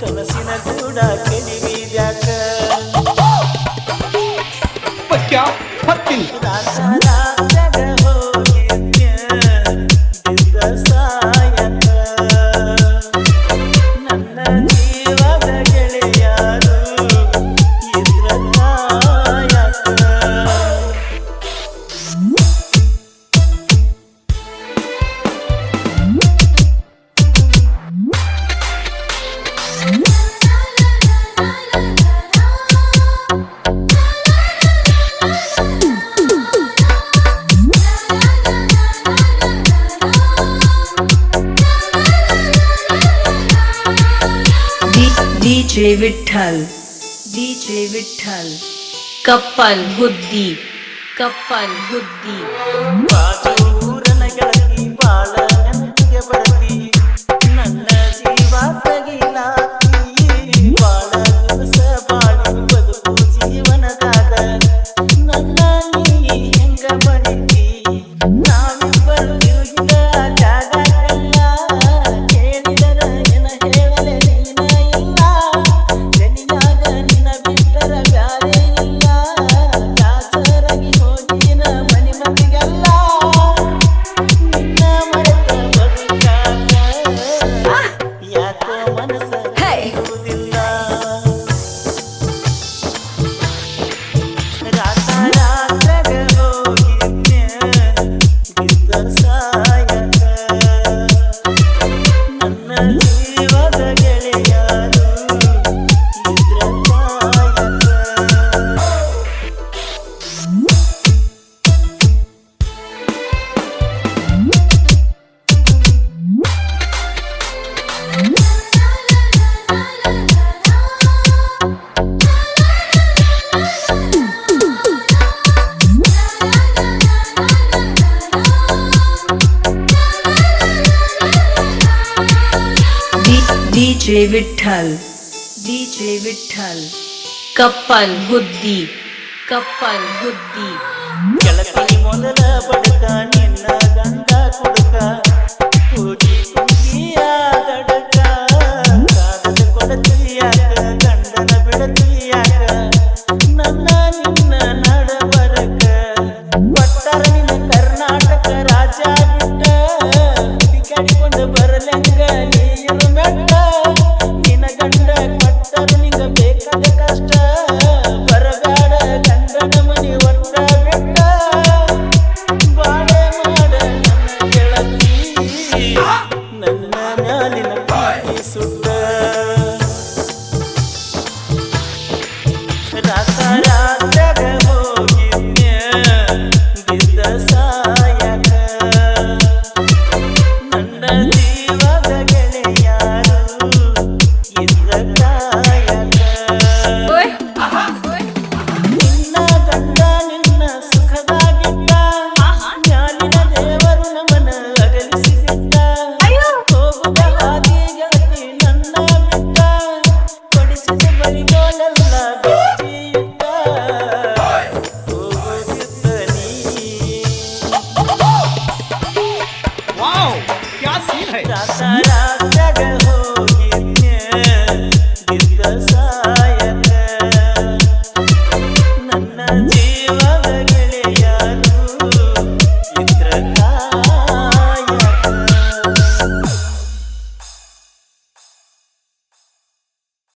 కలసిన కూడా DJ Vitthal DJ Vitthal कपल हुद्दी कपल हुद्दी। I'm a permanecer. DJ Vittal DJ Vittal கப்பல் புத்தி கப்பல் புத்தி கிளப்பி முதல படுத்தான் என்ன கந்தா கொடுக்கா கூட்டி குந்தியா தடுக்கா காதல் கொடத்தியாக்க கண்டன விடத்தியாக்க நன்னா so.